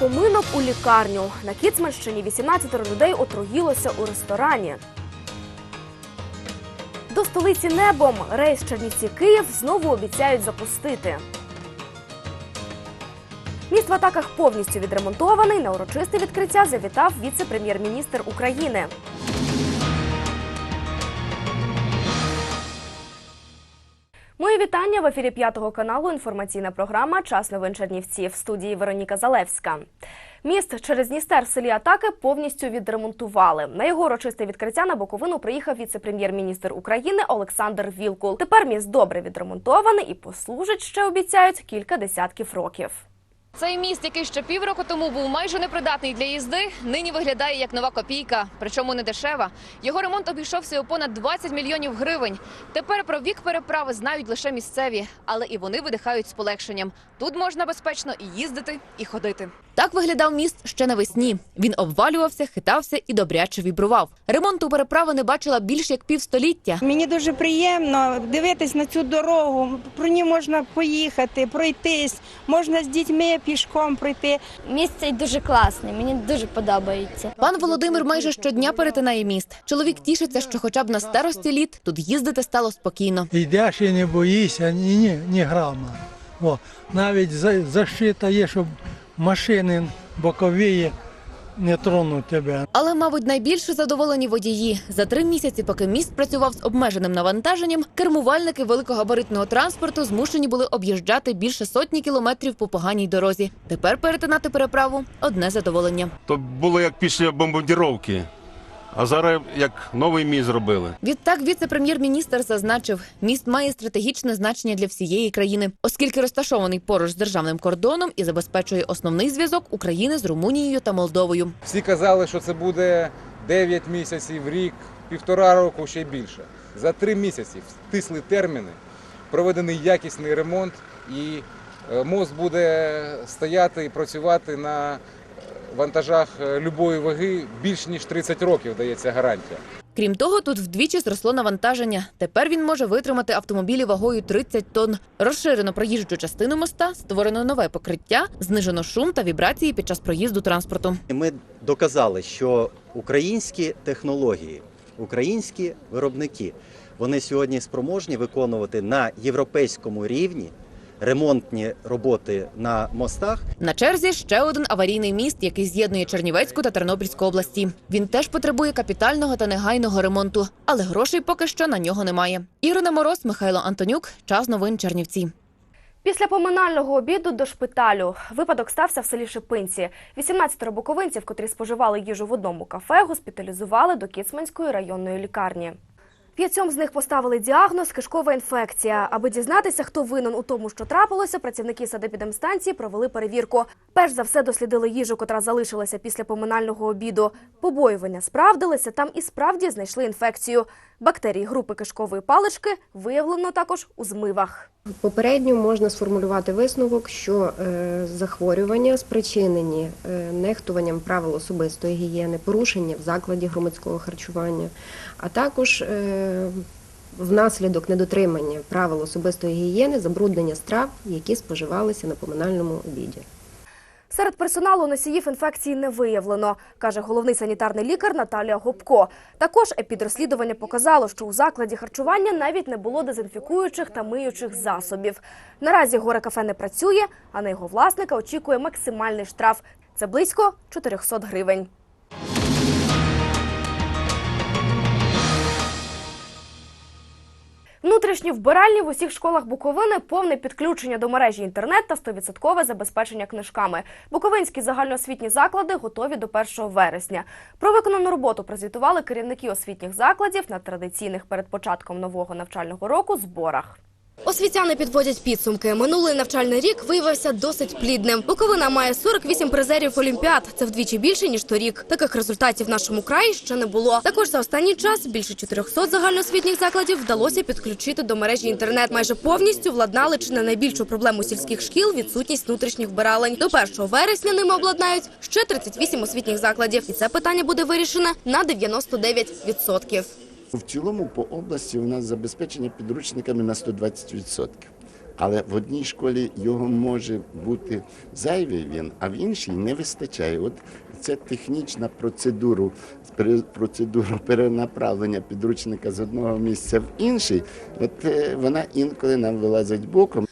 Поминок у лікарню на Кіцманщині 18 людей отруїлося у ресторані. До столиці небом рейс Чернівці Київ знову обіцяють запустити. Міст в атаках повністю відремонтований. На урочисте відкриття завітав віце-прем'єр-міністр України. Вітання в ефірі п'ятого каналу. Інформаційна програма Час новин Чернівці в студії Вероніка Залевська. Міст через Дністер в селі Атаки повністю відремонтували. На його урочисте відкриття на Буковину приїхав віце-прем'єр-міністр України Олександр Вілкул. Тепер міст добре відремонтований і послужить ще обіцяють кілька десятків років. Цей міст, який ще півроку тому був майже непридатний для їзди, нині виглядає як нова копійка, причому не дешева. Його ремонт обійшовся у понад 20 мільйонів гривень. Тепер про вік переправи знають лише місцеві, але і вони видихають з полегшенням. Тут можна безпечно і їздити, і ходити. Так виглядав міст ще навесні. Він обвалювався, хитався і добряче вібрував. Ремонту переправи не бачила більш як півстоліття. Мені дуже приємно дивитись на цю дорогу. Про ній можна поїхати, пройтись, можна з дітьми пішком пройти. Місце дуже класне, мені дуже подобається. Пан Володимир майже щодня перетинає міст. Чоловік тішиться, що хоча б на старості літ тут їздити стало спокійно. Йдеш і не боїшся ні, ні, ні грама. О, навіть за- защита є, щоб машини бокові не тронуть тебе. Але, мабуть, найбільше задоволені водії. За три місяці, поки міст працював з обмеженим навантаженням, кермувальники великогабаритного транспорту змушені були об'їжджати більше сотні кілометрів по поганій дорозі. Тепер перетинати переправу одне задоволення. То було як після бомбардіровки, а зараз як новий міст зробили. Відтак віце-прем'єр-міністр зазначив, міст має стратегічне значення для всієї країни, оскільки розташований поруч з державним кордоном і забезпечує основний зв'язок України з Румунією та Молдовою. Всі казали, що це буде 9 місяців, рік, півтора року, ще більше. За три місяці втисли терміни, проведений якісний ремонт, і е, мост буде стояти і працювати на вантажах е, любої ваги більш ніж 30 років, дається гарантія. Крім того, тут вдвічі зросло навантаження. Тепер він може витримати автомобілі вагою 30 тонн. Розширено проїжджу частину моста, створено нове покриття, знижено шум та вібрації під час проїзду транспорту. Ми доказали, що українські технології, українські виробники, вони сьогодні спроможні виконувати на європейському рівні ремонтні роботи на мостах. На черзі ще один аварійний міст, який з'єднує Чернівецьку та Тернопільську області. Він теж потребує капітального та негайного ремонту, але грошей поки що на нього немає. Ірина Мороз, Михайло Антонюк. Час новин Чернівці. Після поминального обіду до шпиталю випадок стався в селі Шипинці. 18 буковинців, котрі споживали їжу в одному кафе, госпіталізували до Кіцманської районної лікарні. П'ятьом з них поставили діагноз кишкова інфекція. Аби дізнатися, хто винен у тому, що трапилося, працівники садепідемстанції провели перевірку. Перш за все дослідили їжу, котра залишилася після поминального обіду. Побоювання справдилися, там і справді знайшли інфекцію. Бактерії групи кишкової палички виявлено також у змивах. Попередньо можна сформулювати висновок, що е, захворювання спричинені е, нехтуванням правил особистої гігієни, порушення в закладі громадського харчування, а також е, внаслідок недотримання правил особистої гігієни, забруднення страв, які споживалися на поминальному обіді. Серед персоналу носіїв інфекції не виявлено, каже головний санітарний лікар Наталія Гопко. Також епідрозслідування показало, що у закладі харчування навіть не було дезінфікуючих та миючих засобів. Наразі горе кафе не працює, а на його власника очікує максимальний штраф. Це близько 400 гривень. Внутрішні вбиральні в усіх школах Буковини повне підключення до мережі інтернет та 100% забезпечення книжками. Буковинські загальноосвітні заклади готові до 1 вересня. Про виконану роботу прозвітували керівники освітніх закладів на традиційних перед початком нового навчального року зборах. Освітяни підводять підсумки. Минулий навчальний рік виявився досить плідним. Буковина має 48 призерів олімпіад. Це вдвічі більше ніж торік. Таких результатів в нашому краї ще не було. Також за останній час більше 400 загальноосвітніх закладів вдалося підключити до мережі інтернет. Майже повністю владнали чи не найбільшу проблему сільських шкіл відсутність внутрішніх вбиралень. До 1 вересня ними обладнають ще 38 освітніх закладів, і це питання буде вирішене на 99%. В цілому по області у нас забезпечення підручниками на 120%. Але в одній школі його може бути зайвий він, а в іншій не вистачає. От це технічна процедура, процедура перенаправлення підручника з одного місця в інший. От е, вона інколи нам вилазить боком.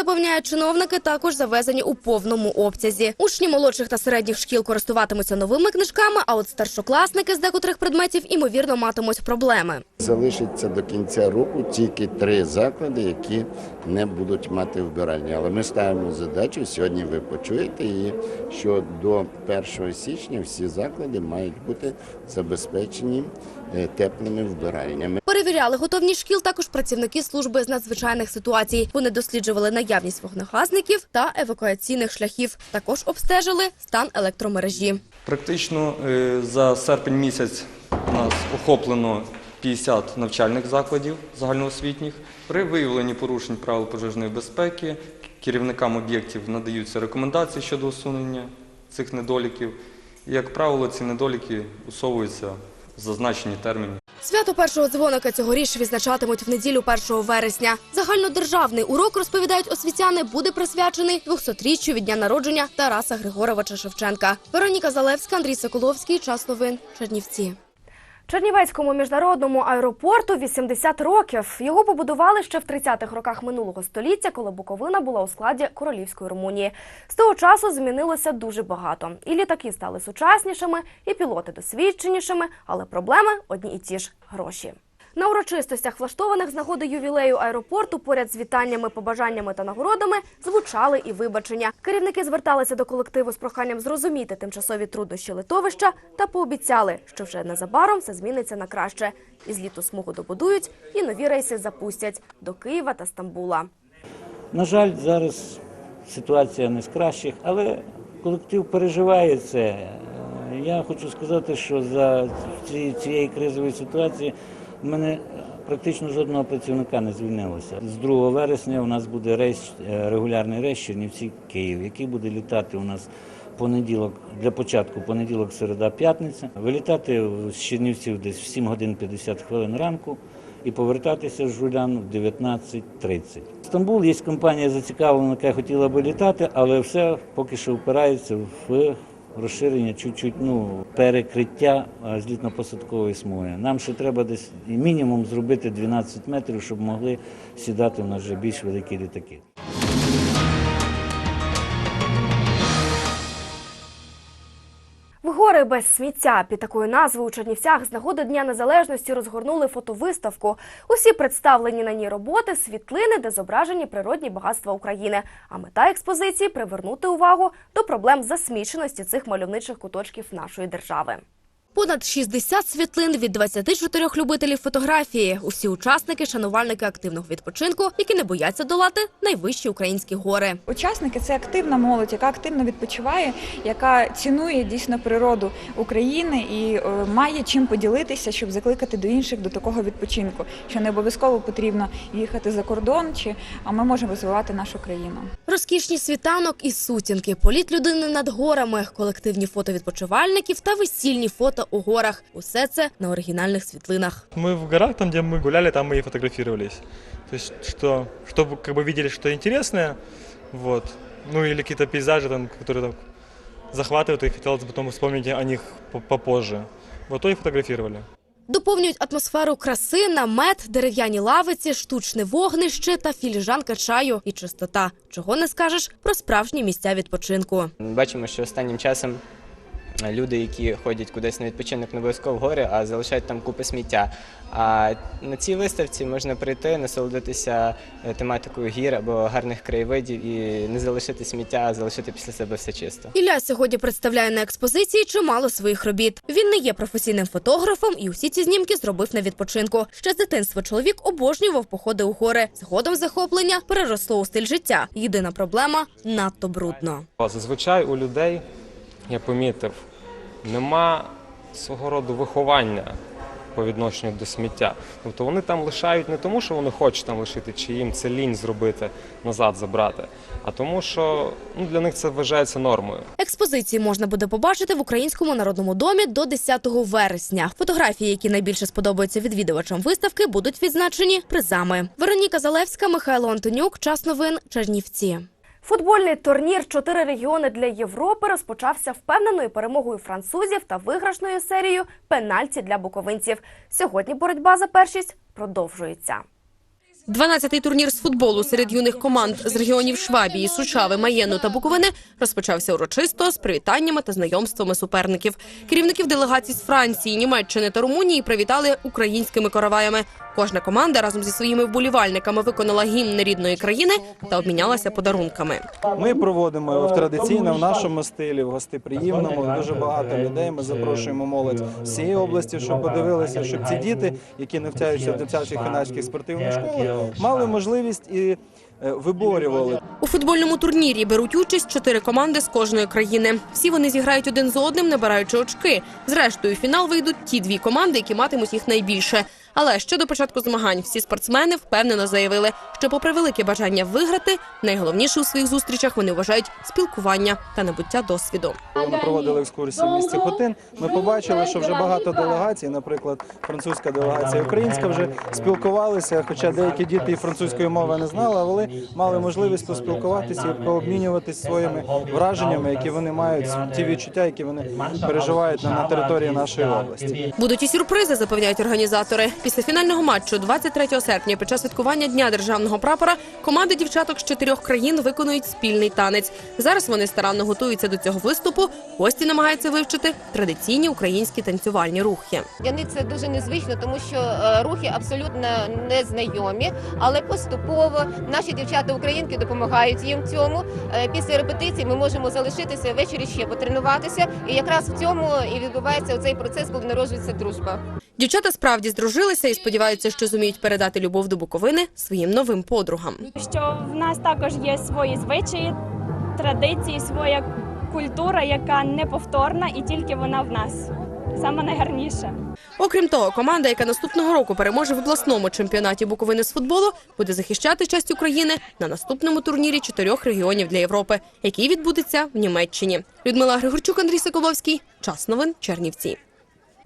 Запевняють чиновники, також завезені у повному обсязі. Учні молодших та середніх шкіл користуватимуться новими книжками, а от старшокласники з декотрих предметів імовірно матимуть проблеми. Залишиться до кінця року тільки три заклади, які не будуть мати вбиральні. Але ми ставимо задачу, сьогодні ви почуєте її, що до 1 січня всі заклади мають бути забезпечені е, теплими вбиральнями. Перевіряли готовність шкіл також працівники служби з надзвичайних ситуацій. Вони досліджували наявність вогнегасників та евакуаційних шляхів. Також обстежили стан електромережі. Практично е, за серпень місяць у нас охоплено 50 навчальних закладів загальноосвітніх. При виявленні порушень правил пожежної безпеки керівникам об'єктів надаються рекомендації щодо усунення цих недоліків. Як правило, ці недоліки усовуються в зазначені терміни. Свято першого дзвоника цьогоріч відзначатимуть в неділю 1 вересня. Загальнодержавний урок, розповідають освітяни, буде присвячений 200-річчю від дня народження Тараса Григоровича Шевченка. Вероніка Залевська, Андрій Соколовський. Час новин. Чернівці. Чернівецькому міжнародному аеропорту 80 років. Його побудували ще в 30-х роках минулого століття, коли Буковина була у складі королівської Румунії. З того часу змінилося дуже багато. І літаки стали сучаснішими, і пілоти досвідченішими, але проблеми одні і ті ж гроші. На урочистостях, влаштованих з нагоди ювілею аеропорту, поряд з вітаннями, побажаннями та нагородами, звучали і вибачення. Керівники зверталися до колективу з проханням зрозуміти тимчасові труднощі литовища та пообіцяли, що вже незабаром все зміниться на краще. Із літу смугу добудують і нові рейси запустять до Києва та Стамбула. На жаль, зараз ситуація не з кращих, але колектив переживає це. Я хочу сказати, що за ці- цієї кризової ситуації в мене практично жодного працівника не звільнилося. З 2 вересня у нас буде рейс, е, регулярний рейс Чернівці-Київ, який буде літати у нас понеділок, для початку понеділок, середа, п'ятниця. Вилітати з Чернівців десь в 7 годин 50 хвилин ранку і повертатися з Жулян в 19.30. Стамбул є компанія зацікавлена, яка хотіла би літати, але все поки що впирається в розширення чуть-чуть ну, перекриття злітно-посадкової смуги. Нам ще треба десь мінімум зробити 12 метрів, щоб могли сідати в нас вже більш великі літаки. Гори без сміття під такою назвою у Чернівцях з нагоди Дня Незалежності розгорнули фотовиставку. Усі представлені на ній роботи, світлини, де зображені природні багатства України. А мета експозиції привернути увагу до проблем засміченості цих мальовничих куточків нашої держави. Понад 60 світлин від 24 любителів фотографії. Усі учасники, шанувальники активного відпочинку, які не бояться долати найвищі українські гори. Учасники це активна молодь, яка активно відпочиває, яка цінує дійсно природу України і е, має чим поділитися, щоб закликати до інших до такого відпочинку. Що не обов'язково потрібно їхати за кордон, чи а ми можемо розвивати нашу країну. Розкішні світанок і сутінки, політ людини над горами, колективні фото відпочивальників та весільні фото у горах. Усе це на оригінальних світлинах. Мы в горах, там, где мы гуляли, там мы и фотографировались. То есть, что, чтобы как бы видели что интересное, вот, ну или какие-то пейзажи, там, которые там захватывают, и хотелось потом вспомнить о них по- попозже. Вот то и фотографировали. Доповнюють атмосферу краси, намет, дерев'яні лавиці, штучне вогнище та філіжанка чаю і чистота. Чого не скажеш про справжні місця відпочинку. Бачимо, що останнім часом люди, які ходять кудись на відпочинок, не обов'язково в гори, а залишають там купи сміття. А на цій виставці можна прийти, насолодитися е, тематикою гір або гарних краєвидів і не залишити сміття, а залишити після себе все чисто. Ілля сьогодні представляє на експозиції чимало своїх робіт. Він не є професійним фотографом і усі ці знімки зробив на відпочинку. Ще з дитинства чоловік обожнював походи у гори. Згодом захоплення переросло у стиль життя. Єдина проблема надто брудно. Зазвичай у людей, я помітив, нема свого роду виховання по відношенню до сміття. Тобто вони там лишають не тому, що вони хочуть там лишити, чи їм це лінь зробити назад забрати, а тому, що ну, для них це вважається нормою. Експозиції можна буде побачити в Українському народному домі до 10 вересня. Фотографії, які найбільше сподобаються відвідувачам виставки, будуть відзначені призами. Вероніка Залевська, Михайло Антонюк. Час новин Чернівці. Футбольний турнір «Чотири регіони для Європи розпочався впевненою перемогою французів та виграшною серією пенальті для буковинців. Сьогодні боротьба за першість продовжується. 12-й турнір з футболу серед юних команд з регіонів Швабії, Сучави, Маєну та Буковини розпочався урочисто з привітаннями та знайомствами суперників. Керівників делегацій з Франції, Німеччини та Румунії привітали українськими короваями. Кожна команда разом зі своїми вболівальниками виконала гімн рідної країни та обмінялася подарунками. Ми проводимо його традиційно в нашому стилі, в гостеприємному. Дуже багато людей. Ми запрошуємо молодь з цієї області, щоб подивилися, щоб ці діти, які навчаються в дитячих юнацьких спортивних школах, мали можливість і е, виборювали У футбольному турнірі беруть участь чотири команди з кожної країни. Всі вони зіграють один з одним, набираючи очки. Зрештою, в фінал вийдуть ті дві команди, які матимуть їх найбільше. Але ще до початку змагань всі спортсмени впевнено заявили, що, попри велике бажання виграти, найголовніше у своїх зустрічах вони вважають спілкування та набуття досвіду. Ми проводили екскурсії в місті Хотин. Ми побачили, що вже багато делегацій, наприклад, французька делегація, українська вже спілкувалися. Хоча деякі діти і французької мови не знали, але мали можливість поспілкуватися і пообмінюватися своїми враженнями, які вони мають, ті відчуття, які вони переживають на території нашої області. Будуть і сюрпризи, запевняють організатори. Після фінального матчу 23 серпня під час святкування Дня державного прапора команди дівчаток з чотирьох країн виконують спільний танець. Зараз вони старанно готуються до цього виступу. Гості намагаються вивчити традиційні українські танцювальні рухи. Для них це дуже незвично, тому що е, рухи абсолютно незнайомі, але поступово наші дівчата-українки допомагають їм в цьому. Е, Після репетицій ми можемо залишитися ввечері ще потренуватися, і якраз в цьому і відбувається цей процес, коли народжується дружба. Дівчата справді здружилися і сподіваються, що зуміють передати любов до Буковини своїм новим подругам. що в нас також є свої звичаї, традиції, своя культура, яка неповторна, і тільки вона в нас. Саме найгарніше. Окрім того, команда, яка наступного року переможе в обласному чемпіонаті Буковини з футболу, буде захищати честь України на наступному турнірі чотирьох регіонів для Європи, який відбудеться в Німеччині. Людмила Григорчук, Андрій Соколовський. Час новин Чернівці.